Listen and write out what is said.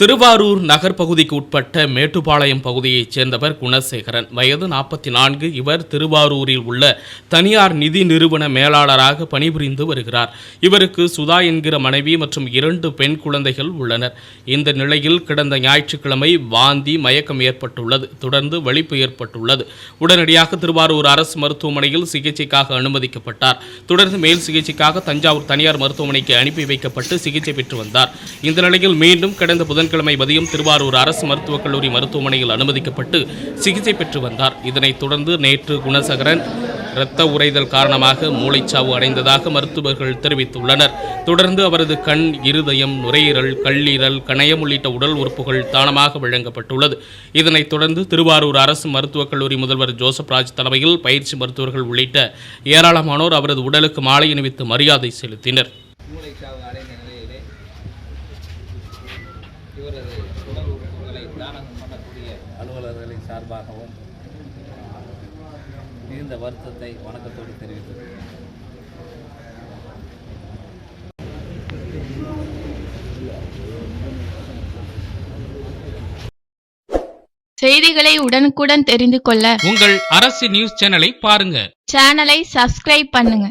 திருவாரூர் நகர் பகுதிக்கு உட்பட்ட மேட்டுப்பாளையம் பகுதியைச் சேர்ந்தவர் குணசேகரன். வயது நாற்பத்தி நான்கு இவர் திருவாரூரில் உள்ள தனியார் நிதி நிறுவன மேலாளராக பணிபுரிந்து வருகிறார். இவருக்கு சுதா என்கிற மனைவி மற்றும் இரண்டு பெண் குழந்தைகள் உள்ளனர். இந்த நிலையில் கடந்த ஞாயிற்றுக்கிழமை வாந்தி மயக்கம் ஏற்பட்டுள்ளது. தொடர்ந்து வலிப்பு ஏற்பட்டுள்ளது. உடனடியாக திருவாரூர் அரசு மருத்துவமனையில் சிகிச்சைக்காக அனுமதிக்கப்பட்டார். தொடர்ந்து மேல் சிகிச்சைக்காக தஞ்சாவூர் தனியார் மருத்துவமனைக்கு அனுப்பி வைக்கப்பட்டு சிகிச்சை பெற்று வந்தார். இந்த நிலையில் மீண்டும் கடந்த புதன்கிழமை மதியம் திருவாரூர் அரசு மருத்துவக் கல்லூரி மருத்துவமனையில் அனுமதிக்கப்பட்டு சிகிச்சை பெற்று வந்தார். இதனைத் தொடர்ந்து நேற்று குணசகரன் இரத்த உறைதல் காரணமாக மூளைச்சாவு அடைந்ததாக மருத்துவர்கள் தெரிவித்துள்ளனர். தொடர்ந்து அவரது கண் இருதயம் நுரையீரல் கல்லீரல் கணையம் உள்ளிட்ட உடல் உறுப்புகள் தானமாக வழங்கப்பட்டுள்ளது. இதனைத் தொடர்ந்து திருவாரூர் அரசு மருத்துவக் கல்லூரி முதல்வர் ஜோசப் ராஜ் தலைமையில் பயிற்சி மருத்துவர்கள் உள்ளிட்ட ஏராளமானோர் அவரது உடலுக்கு மாலை அணிவித்து மரியாதை செலுத்தினர் மூளைச்சாவு அடைந்த நிலையிலே இவரது உடல் உறுப்புகளை தானம் பண்ணக்கூடிய அலுவலர்களின் சார்பாகவும் மிகுந்த வருத்தத்தை வணக்கத்தோடு தெரிவித்தது செய்திகளை உடனுக்குடன் தெரிந்து கொள்ள உங்கள் அரசு நியூஸ் சேனலை பாருங்க. சேனலை சப்ஸ்கிரைப் பண்ணுங்க.